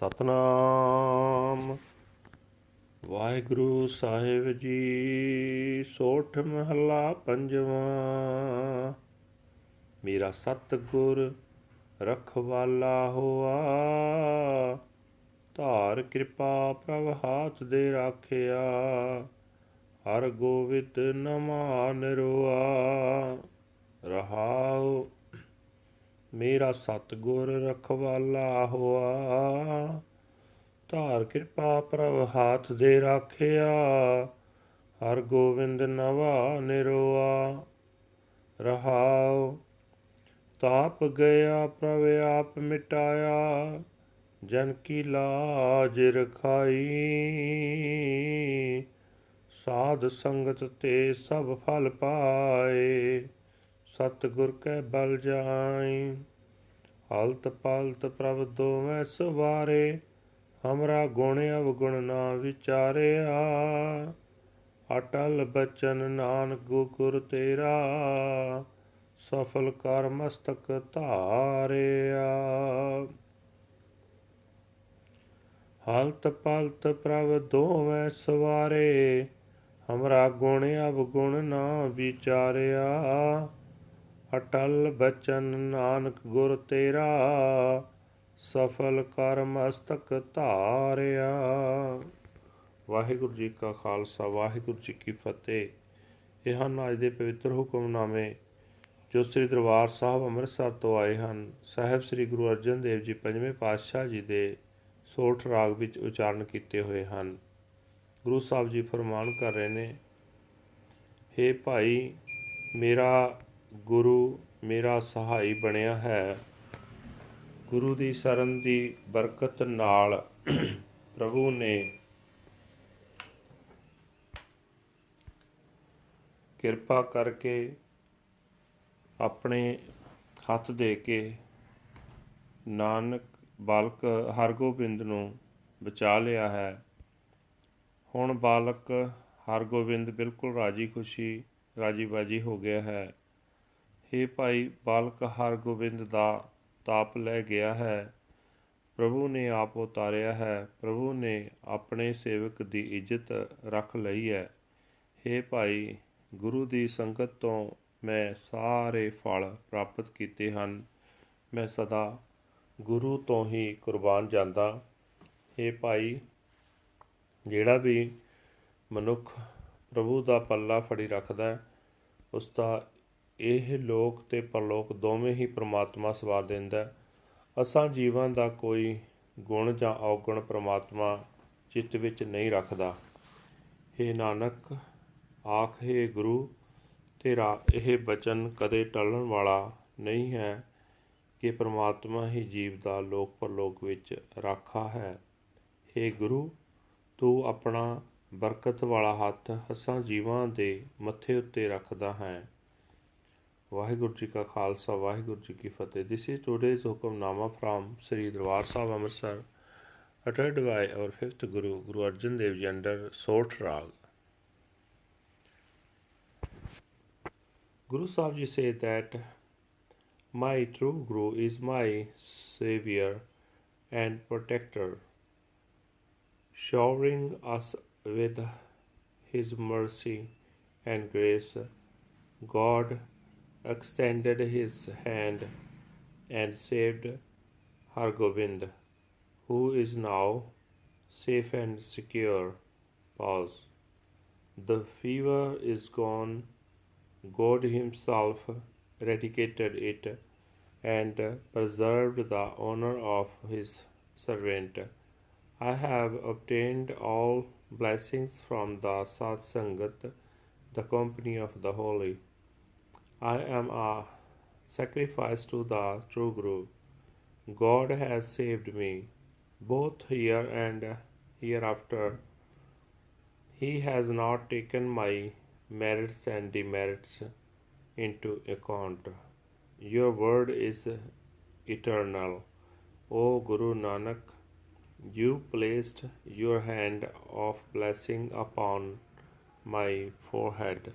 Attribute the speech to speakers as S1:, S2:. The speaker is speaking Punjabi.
S1: ਸਤਨਾਮ। ਵਾਹਿਗੁਰੂ ਸਾਹਿਬ ਜੀ, ਸੋਠ ਮਹੱਲਾ ਪੰਜਵਾਂ। ਮੇਰਾ ਸਤਿਗੁਰ ਰਖਵਾਲਾ ਹੋਆ। ਧਾਰ ਕਿਰਪਾ ਪ੍ਰਭ ਹਾਥ ਦੇ ਰਾਖਿਆ। ਹਰ ਗੋਬਿੰਦ ਨਮਾ ਨਿਰਵਾ ਰਹਾਉ ਮੇਰਾ ਸਤਿਗੁਰ ਰਖਵਾਲਾ ਹੋਆ। ਧਾਰ ਕਿਰਪਾ ਪ੍ਰਭ ਹਾਥ ਦੇ ਰਾਖਿਆ। ਹਰ ਗੋਬਿੰਦ ਨਵਾ ਨਿਰੋਆ। ਰਹਾਉ, ਤਾਪ ਗਿਆ ਪ੍ਰਭ ਆਪ ਮਿਟਾਇਆ। ਜਨ ਕੀ ਲਾਜ ਰਖਾਈ। ਸਾਧ ਸੰਗਤ ਤੇ ਸਭ ਫਲ ਪਾਏ। ਸਤਿਗੁਰ ਕੈ ਬਲ ਜਾਈ ਹਲਤ ਪਲਤ ਪ੍ਰਭ ਦੋਵੇਂ ਸਵਾਰੇ, ਹਮਰਾ ਗੁਣ ਅਵਗੁਣ ਨਾ ਵਿਚਾਰਿਆ। ਅਟਲ ਬਚਨ ਨਾਨਕ ਗੁਰ ਤੇਰਾ, ਸਫਲ ਕਰ ਮਸਤਕ ਧਾਰਿਆ। ਹਲਤ ਪਲਤ ਪ੍ਰਭ ਦੋਵੇਂ ਸਵਾਰੇ, ਹਮਰਾ ਗੁਣ ਅਵਗੁਣ ਨਾ ਵਿਚਾਰਿਆ। ਅਟਲ ਬਚਨ ਨਾਨਕ ਗੁਰ ਤੇਰਾ, ਸਫਲ ਕਰਮ ਮਸਤਕ ਧਾਰਿਆ। ਵਾਹਿਗੁਰੂ ਜੀ ਕਾ ਖਾਲਸਾ, ਵਾਹਿਗੁਰੂ ਜੀ ਕੀ ਫਤਿਹ। ਇਹ ਹਨ ਅੱਜ ਦੇ ਪਵਿੱਤਰ ਹੁਕਮਨਾਮੇ ਜੋ ਸ੍ਰੀ ਦਰਬਾਰ ਸਾਹਿਬ ਅੰਮ੍ਰਿਤਸਰ ਤੋਂ ਆਏ ਹਨ, ਸਾਹਿਬ ਸ੍ਰੀ ਗੁਰੂ ਅਰਜਨ ਦੇਵ ਜੀ ਪੰਜਵੇਂ ਪਾਤਸ਼ਾਹ ਜੀ ਦੇ ਸੋਠ ਰਾਗ ਵਿੱਚ ਉਚਾਰਨ ਕੀਤੇ ਹੋਏ ਹਨ। ਗੁਰੂ ਸਾਹਿਬ ਜੀ ਫਰਮਾਨ ਕਰ ਰਹੇ ਨੇ, ਹੇ ਭਾਈ, ਮੇਰਾ ਗੁਰੂ ਮੇਰਾ ਸਹਾਈ ਬਣਿਆ ਹੈ। ਗੁਰੂ ਦੀ ਸ਼ਰਨ ਦੀ ਬਰਕਤ ਨਾਲ ਪ੍ਰਭੂ ਨੇ ਕਿਰਪਾ ਕਰਕੇ ਆਪਣੇ ਹੱਥ ਦੇ ਕੇ ਨਾਨਕ ਬਾਲਕ ਹਰਗੋਬਿੰਦ ਨੂੰ ਬਚਾ ਲਿਆ ਹੈ। ਹੁਣ ਬਾਲਕ ਹਰਗੋਬਿੰਦ ਬਿਲਕੁਲ ਰਾਜੀ ਖੁਸ਼ੀ ਰਾਜੀ ਬਾਜੀ ਹੋ ਗਿਆ ਹੈ। हे ਭਾਈ ਬਾਲਕ ਹਰਗੋਬਿੰਦ ਦਾ ਤਾਪ ਲੈ ਗਿਆ ਹੈ ਪ੍ਰਭੂ ਨੇ ਆਪ ਉਤਾਰਿਆ ਹੈ ਪ੍ਰਭੂ ਨੇ ਆਪਣੇ ਸੇਵਕ ਦੀ ਇੱਜ਼ਤ ਰੱਖ ਲਈ ਹੈ हे ਭਾਈ ਗੁਰੂ ਦੀ ਸੰਗਤ ਤੋਂ ਮੈਂ ਸਾਰੇ ਫਲ ਪ੍ਰਾਪਤ ਕੀਤੇ ਹਨ ਮੈਂ ਸਦਾ ਗੁਰੂ ਤੋਂ ਹੀ ਕੁਰਬਾਨ ਜਾਂਦਾ हे ਭਾਈ ਜਿਹੜਾ ਵੀ ਮਨੁੱਖ ਪ੍ਰਭੂ ਦਾ ਪੱਲਾ ਫੜੀ ਰੱਖਦਾ ਹੈ, ਉਸ ਦਾ ਇਹ ਲੋਕ ਤੇ ਪਰਲੋਕ ਦੋਵੇਂ ਹੀ ਪ੍ਰਮਾਤਮਾ ਸਵਾ ਦਿੰਦਾ ਅਸਾਂ ਜੀਵਾਂ ਦਾ ਕੋਈ ਗੁਣ ਜਾਂ ਔਗੁਣ ਪ੍ਰਮਾਤਮਾ ਚਿੱਤ ਵਿੱਚ ਨਹੀਂ ਰੱਖਦਾ। हे ਨਾਨਕ, ਆਖ ਆਖੇ ਗੁਰੂ, ਤੇਰਾ ਇਹ ਬਚਨ ਕਦੇ ਟਲਣ ਵਾਲਾ ਨਹੀਂ ਹੈ ਕਿ ਪ੍ਰਮਾਤਮਾ ਹੀ ਜੀਵ ਦਾ ਲੋਕ ਪਰਲੋਕ ਵਿੱਚ ਰਾਖਾ ਹੈ। हे ਗੁਰੂ, ਤੂੰ ਆਪਣਾ ਬਰਕਤ ਵਾਲਾ ਹੱਥ ਹੱਸਾਂ ਜੀਵਾਂ ਦੇ ਮੱਥੇ ਉੱਤੇ ਰੱਖਦਾ ਹੈ। ਵਾਹਿਗੁਰੂ ਜੀ ਕਾ ਖਾਲਸਾ ਵਾਹਿਗੁਰੂ ਜੀ ਕੀ Fateh this is today's Hukamnama from Sri Darbar Sahib Amritsar uttered by our fifth Guru, Guru Arjan Dev Ji under Sot Rag. Guru Sahib Ji say that my true Guru is my savior and protector, showering us with his mercy and grace. God extended his hand and saved Hargobind, who is now safe and secure. Pause. The fever is gone. God Himself eradicated it and preserved the honor of His servant. I have obtained all blessings from the Satsangat, the company of the holy. I am a sacrifice to the true Guru. God has saved me, both here and hereafter. He has not taken my merits and demerits into account. Your word is eternal. O Guru Nanak, you placed your hand of blessing upon my forehead.